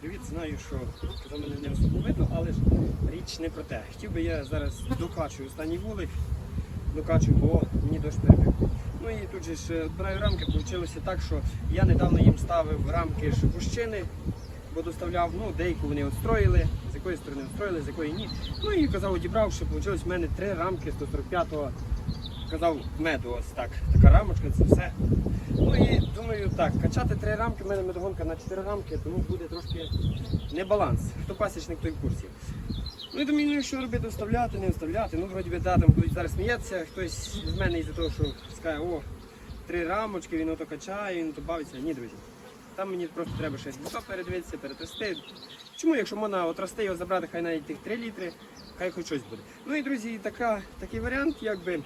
Привіт, знаю, що за мене не особо видно, але ж річ не про те. Хотів би я зараз докачую останній вулик, докачую, бо мені дощ перебив. Ну і тут же ж відбираю рамки, вийшло так, що я недавно їм ставив рамки ж гущини, бо доставляв, ну, деяку вони отстроїли, з якої сторони отстроїли, з якої ні. Ну і казав, одібрав, що вийшло в мене три рамки 145-го. Казав меду, ось так. Така рамочка, це все. Ну і думаю, так, качати три рамки, в мене медогонка на чотири рамки, тому буде трошки небаланс. Хто пасічник, той в курсі. Ну і думаю, що робити, вставляти, не вставляти. Ну, вроді би, да, там будуть зараз сміятися, хтось з мене із-за того, що скаже, о, три рамочки, він ото качає, він ото бавиться. Ні, друзі. Там мені просто треба щось бо передивитися, перетрясти. Чому, якщо можна отрасти його забрати, хай навіть тих 3 літри, хай хоч щось буде. Ну і друзі, така, такий варіант, якби.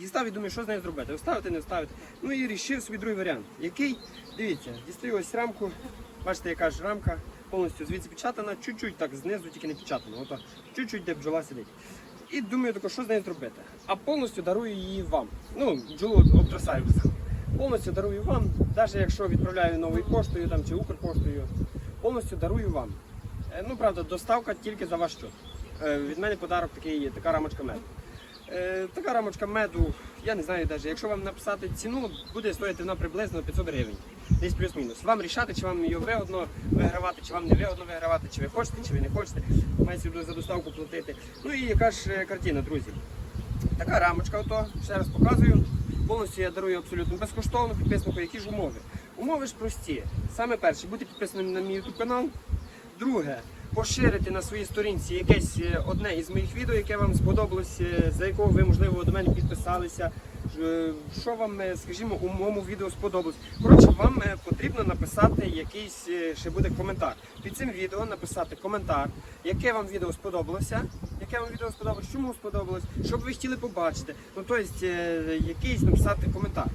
Дістав і думаю, що з нею зробити. Оставити, не оставити. Ну і рішив собі другий варіант. Який? Дивіться, дістаю ось рамку. Бачите, яка ж рамка повністю звідси печатана, чуть-чуть так знизу, тільки не печатано. Ото чуть-чуть, де бджола сидить. І думаю, тако, що з нею зробити. А повністю дарую її вам. Ну, бджолу обтрасаю. Повністю дарую вам, навіть якщо відправляю новою поштою там, чи Укрпоштою, повністю дарую вам. Е, Ну, правда, доставка тільки за ваш счет. Е, Від мене подарок такий така рамочка меду. Е, Така рамочка меду, я не знаю навіть, якщо вам написати ціну, буде стоїти вона приблизно 500 гривень. Десь плюс-мінус. Вам рішати, чи вам її вигодно вигравати, чи вам не вигодно вигравати, чи ви хочете, чи ви не хочете. Мається за доставку платити. Ну і яка ж е, картина, друзі. Така рамочка, ото, ще раз показую. Повністю я дарую абсолютно безкоштовно підписнику, які ж умови. Умови ж прості. Саме перше, бути підписаним на мій YouTube канал. Друге, поширити на своїй сторінці якесь е, одне із моїх відео, яке вам сподобалось, е, за якого ви, можливо, до мене підписалися. Е, Що вам, скажімо, у моєму відео сподобалось. Коротше, вам потрібно написати якийсь ще буде коментар. Під цим відео написати коментар, яке вам відео сподобалося, яке вам відео сподобалось, чому сподобалось, що б ви хотіли побачити. Ну, тобто, якийсь написати коментар.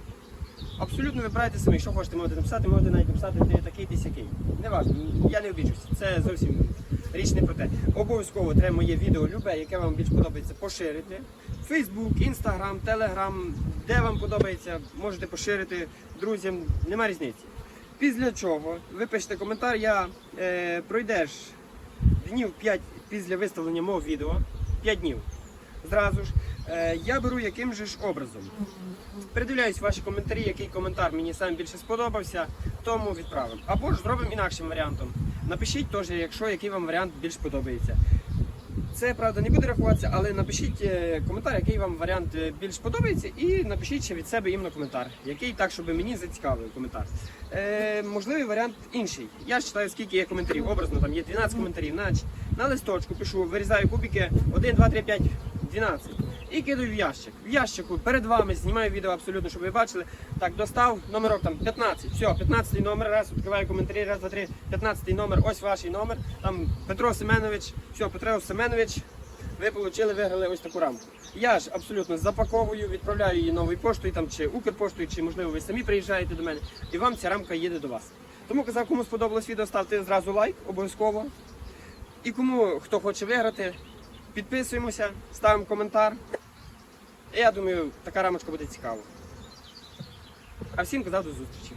Абсолютно вибирайте самі, що хочете, можете написати, можете навіть написати ти такий, ти сякий. Не важливо, я не обіджусь. Це зовсім річ не про те. Обов'язково треба моє відео любе, яке вам більш подобається, поширити. Фейсбук, Інстаграм, Телеграм, де вам подобається, можете поширити друзям, нема різниці. Після чого ви пишете коментар, я е, пройдеш днів 5 після виставлення мого відео, 5 днів. Зразу ж е, я беру яким же ж образом. Передивляюсь ваші коментарі, який коментар мені сам більше сподобався, тому відправимо. Або ж зробимо інакшим варіантом. Напишіть теж, якщо який вам варіант більш подобається. Це правда не буде рахуватися, але напишіть е, коментар, який вам варіант е, більш подобається, і напишіть ще від себе іменно коментар, який так, щоб мені зацікавив коментар. Е, можливий варіант інший. Я читаю, скільки є коментарів. Образно там є 12 коментарів. Значить, на листочку пишу, вирізаю кубики 1, 2, 3, 5, 12. І кидаю в ящик. В ящику перед вами знімаю відео абсолютно, щоб ви бачили. Так, достав номерок там 15. Все, 15 номер. Раз, відкриваю коментарі, раз, два, три, 15 номер, ось ваш номер. Там Петро Семенович, все, Петро Семенович. Ви отримали, виграли ось таку рамку. Я ж абсолютно запаковую, відправляю її новою поштою, там чи Укрпоштою, чи можливо ви самі приїжджаєте до мене, і вам ця рамка їде до вас. Тому казав, кому сподобалось відео, ставте зразу лайк, обов'язково. І кому хто хоче виграти, підписуємося, ставимо коментар. Я думаю, така рамочка буде цікава. А всім казав до зустрічі.